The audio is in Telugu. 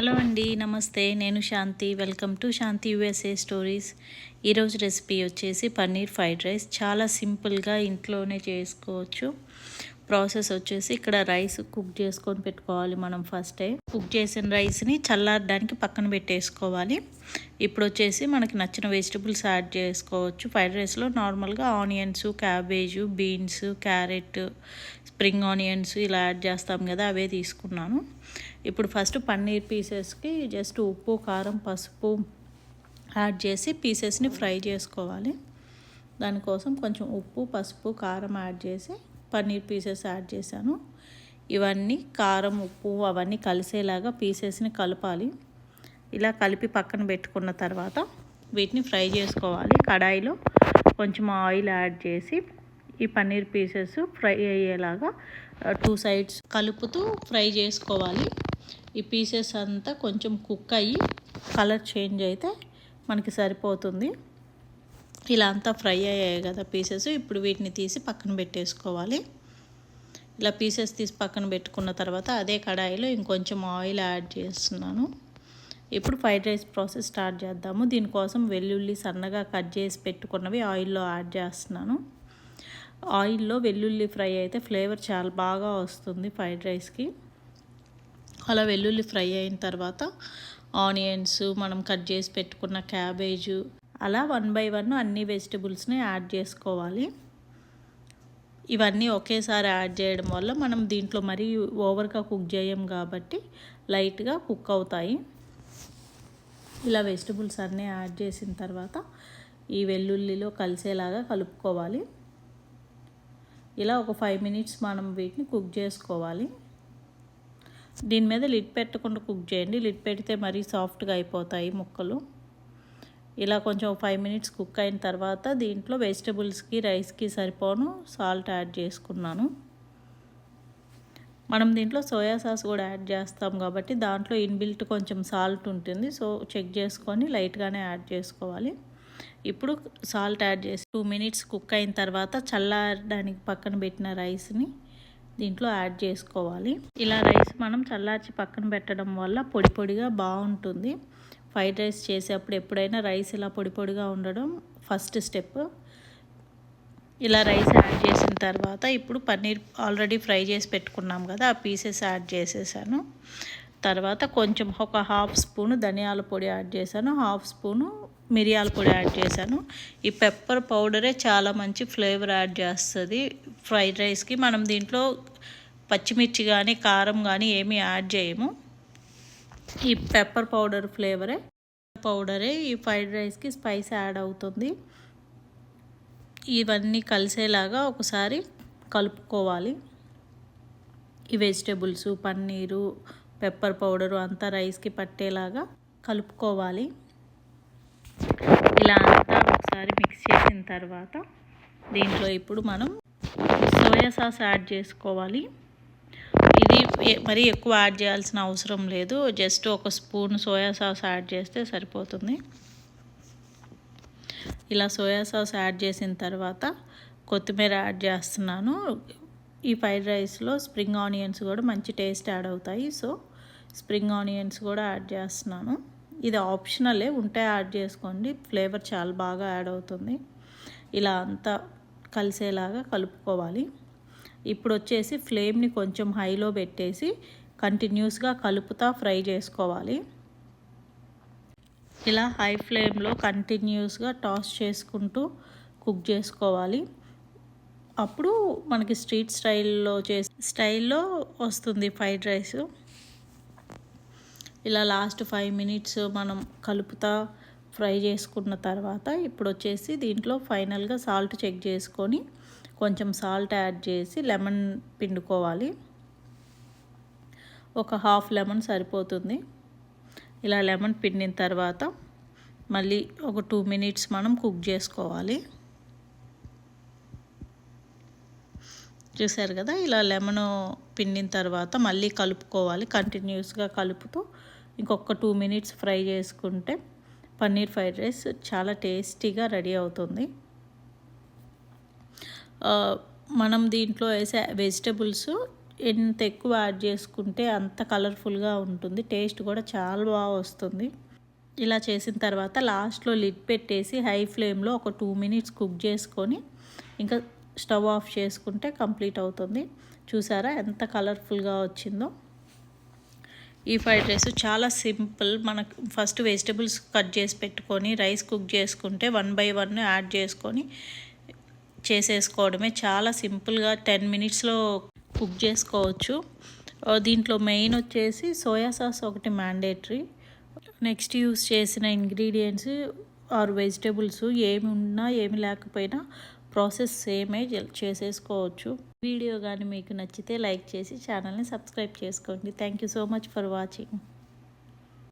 హలో అండి నమస్తే. నేను Shanti. Welcome to Shanti USA stories. ఈరోజు రెసిపీ వచ్చేసి పన్నీర్ ఫ్రైడ్ రైస్. చాలా సింపుల్గా ఇంట్లోనే చేసుకోవచ్చు. ప్రాసెస్ వచ్చేసి ఇక్కడ రైస్ కుక్ చేసుకొని పెట్టుకోవాలి మనం ఫస్ట్ కుక్ చేసిన రైస్ని చల్లారడానికి పక్కన పెట్టేసుకోవాలి. ఇప్పుడు వచ్చేసి మనకి నచ్చిన వెజిటబుల్స్ యాడ్ చేసుకోవచ్చు. ఫ్రైడ్ రైస్లో నార్మల్గా onions cabbage beans carrot spring onions ఇలా యాడ్ చేస్తాం కదా అవే తీసుకున్నాను. ఇప్పుడు ఫస్ట్ పన్నీర్ పీసెస్కి జస్ట్ ఉప్పు కారం పసుపు యాడ్ చేసి పీసెస్ని ఫ్రై చేసుకోవాలి. దానికోసం కొంచెం ఉప్పు పసుపు కారం యాడ్ చేసి పన్నీర్ పీసెస్ యాడ్ చేశాను. ఇవన్నీ కారం ఉప్పు అవన్నీ కలిసేలాగా పీసెస్ని కలపాలి. ఇలా కలిపి పక్కన పెట్టుకున్న తర్వాత వీటిని ఫ్రై చేసుకోవాలి. కడాయిలో కొంచెం ఆయిల్ యాడ్ చేసి ఈ పన్నీర్ పీసెస్ ఫ్రై అయ్యేలాగా టూ సైడ్స్ కలుపుతూ ఫ్రై చేసుకోవాలి. ఈ పీసెస్ అంతా కొంచెం కుక్ అయ్యి కలర్ చేంజ్ అయితే మనకి సరిపోతుంది. ఇలా అంతా ఫ్రై అయ్యాయి కదా పీసెస్. ఇప్పుడు వీటిని తీసి పక్కన పెట్టేసుకోవాలి. ఇలా పీసెస్ తీసి పక్కన పెట్టుకున్న తర్వాత అదే కడాయిలో ఇంకొంచెం ఆయిల్ యాడ్ చేస్తున్నాను. ఇప్పుడు ఫ్రైడ్ రైస్ ప్రాసెస్ స్టార్ట్ చేద్దాము. దీనికోసం వెల్లుల్లి సన్నగా కట్ చేసి పెట్టుకున్నవి ఆయిల్లో యాడ్ చేస్తున్నాను. ఆయిల్లో వెల్లుల్లి ఫ్రై అయితే ఫ్లేవర్ చాలా బాగా వస్తుంది ఫ్రైడ్ రైస్కి. అలా వెల్లుల్లి ఫ్రై అయిన తర్వాత ఆనియన్స్ మనం కట్ చేసి పెట్టుకున్న క్యాబేజు అలా వన్ బై వన్ అన్ని వెజిటబుల్స్ని యాడ్ చేసుకోవాలి. ఇవన్నీ ఒకేసారి యాడ్ చేయడం వల్ల మనం దీంట్లో మరీ ఓవర్గా కుక్ చేయం కాబట్టి లైట్గా కుక్ అవుతాయి. ఇలా వెజిటబుల్స్ అన్నీ యాడ్ చేసిన తర్వాత ఈ వెల్లుల్లిలో కలిసేలాగా కలుపుకోవాలి. ఇలా ఒక ఫైవ్ మినిట్స్ మనం వీటిని కుక్ చేసుకోవాలి. దీని మీద లిడ్ పెట్టకుండా కుక్ చేయండి. లిడ్ పెడితే మరీ సాఫ్ట్గా అయిపోతాయి ముక్కలు. ఇలా కొంచెం ఫైవ్ మినిట్స్ కుక్ అయిన తర్వాత దీంట్లో వెజిటబుల్స్కి రైస్కి సరిపోను. సాల్ట్ యాడ్ చేసుకున్నాను. మనం దీంట్లో సోయా సాస్ కూడా యాడ్ చేస్తాం కాబట్టి దాంట్లో ఇన్బిల్ట్ కొంచెం సాల్ట్ ఉంటుంది. సో చెక్ చేసుకొని లైట్గానే యాడ్ చేసుకోవాలి. ఇప్పుడు సాల్ట్ యాడ్ చేసి టూ మినిట్స్ కుక్ అయిన తర్వాత చల్లారడానికి పక్కన పెట్టిన రైస్ని దీంట్లో యాడ్ చేసుకోవాలి. ఇలా రైస్ మనం చల్లార్చి పక్కన పెట్టడం వల్ల పొడి పొడిగా బాగుంటుంది. ఫ్రైడ్ రైస్ చేసేటప్పుడు ఎప్పుడైనా రైస్ ఇలా పొడి పొడిగా ఉండడం ఫస్ట్ స్టెప్. ఇలా రైస్ యాడ్ చేసిన తర్వాత ఇప్పుడు పన్నీర్ ఆల్రెడీ ఫ్రై చేసి పెట్టుకున్నాం కదా ఆ పీసెస్ యాడ్ చేసేసాను. తర్వాత కొంచెం ఒక హాఫ్ స్పూను ధనియాల పొడి యాడ్ చేశాను హాఫ్ స్పూను మిరియాల పొడి యాడ్ చేశాను. ఈ పెప్పర్ పౌడరే చాలా మంచి ఫ్లేవర్ యాడ్ చేస్తుంది. ఫ్రైడ్ రైస్కి మనం దీంట్లో పచ్చిమిర్చి కానీ కారం కానీ ఏమీ యాడ్ చేయము. ఈ పెప్పర్ పౌడర్ ఫ్లేవరే పౌడరే ఈ ఫ్రైడ్ రైస్కి స్పైస్ యాడ్ అవుతుంది. ఇవన్నీ కలిసేలాగా ఒకసారి కలుపుకోవాలి. ఈ వెజిటేబుల్స్ పన్నీరు పెప్పర్ పౌడరు అంతా రైస్కి పట్టేలాగా కలుపుకోవాలి. ఇలా అంతా ఒకసారి మిక్స్ చేసిన తర్వాత దీంట్లో ఇప్పుడు మనం సోయా సాస్ యాడ్ చేసుకోవాలి. ఇది మరీ ఎక్కువ యాడ్ చేయాల్సిన అవసరం లేదు. జస్ట్ ఒక స్పూన్ సోయా సాస్ యాడ్ చేస్తే సరిపోతుంది. ఇలా సోయా సాస్ యాడ్ చేసిన తర్వాత కొత్తిమీర యాడ్ చేస్తున్నాను. ఈ ఫ్రైడ్ రైస్లో స్ప్రింగ్ ఆనియన్స్ కూడా మంచి టేస్ట్ యాడ్ అవుతాయి. సో స్ప్రింగ్ ఆనియన్స్ కూడా యాడ్ చేస్తున్నాను. ఇది ఆప్షనలే ఉంటే యాడ్ చేసుకోండి. ఫ్లేవర్ చాలా బాగా యాడ్ అవుతుంది. ఇలా అంతా కలిసేలాగా కలుపుకోవాలి. ఇప్పుడు వచ్చేసి ఫ్లేమ్ని కొంచెం హైలో పెట్టేసి కంటిన్యూస్గా కలుపుతా ఫ్రై చేసుకోవాలి. ఇలా హై ఫ్లేమ్లో కంటిన్యూస్గా టాస్ చేసుకుంటూ కుక్ చేసుకోవాలి. అప్పుడు మనకి స్ట్రీట్ స్టైల్లో చేసి స్టైల్లో వస్తుంది ఫ్రైడ్ రైస్. ఇలా లాస్ట్ ఫైవ్ మినిట్స్ మనం కలుపుతా ఫ్రై చేసుకున్న తర్వాత ఇప్పుడు వచ్చేసి దీంట్లో ఫైనల్గా సాల్ట్ చెక్ చేసుకొని కొంచెం సాల్ట్ యాడ్ చేసి లెమన్ పిండుకోవాలి. ఒక హాఫ్ లెమన్ సరిపోతుంది. ఇలా లెమన్ పిండిన తర్వాత మళ్ళీ ఒక టూ మినిట్స్ మనం కుక్ చేసుకోవాలి. చూసారు కదా ఇలా లెమన్ పిండిన తర్వాత మళ్ళీ కలుపుకోవాలి. కంటిన్యూస్గా కలుపుతూ ఇంకొక టూ మినిట్స్ ఫ్రై చేసుకుంటే పన్నీర్ ఫ్రైడ్ రైస్ చాలా టేస్టీగా రెడీ అవుతుంది. మనం దీంట్లో వేసే వెజిటబుల్స్ ఎంత ఎక్కువ యాడ్ చేసుకుంటే అంత కలర్ఫుల్గా ఉంటుంది. టేస్ట్ కూడా చాలా బాగా వస్తుంది. ఇలా చేసిన తర్వాత లాస్ట్లో లిడ్ పెట్టేసి హై ఫ్లేమ్లో ఒక టూ మినిట్స్ కుక్ చేసుకొని ఇంకా స్టవ్ ఆఫ్ చేసుకుంటే కంప్లీట్ అవుతుంది. చూసారా ఎంత కలర్ఫుల్గా వచ్చిందో. ఈ ఫ్రైడ్ రైస్ చాలా సింపుల్. మనకు ఫస్ట్ వెజిటబుల్స్ కట్ చేసి పెట్టుకొని రైస్ కుక్ చేసుకుంటే వన్ బై వన్ యాడ్ చేసుకొని చేసేసుకోవడమే. చాలా సింపుల్గా టెన్ మినిట్స్లో కుక్ చేసుకోవచ్చు. దీంట్లో మెయిన్ వచ్చేసి సోయా సాస్ ఒకటి మ్యాండేటరీ. నెక్స్ట్ యూస్ చేసిన ఇంగ్రీడియంట్స్ ఆర్ వెజిటేబుల్స్. ఏమి ఉన్నా ఏమి లేకపోయినా ప్రాసెస్ సేమే చేసేసుకోవచ్చు. వీడియో కానీ మీకు నచ్చితే లైక్ చేసి ఛానల్ని సబ్స్క్రైబ్ చేసుకోండి. Thank you so much for watching.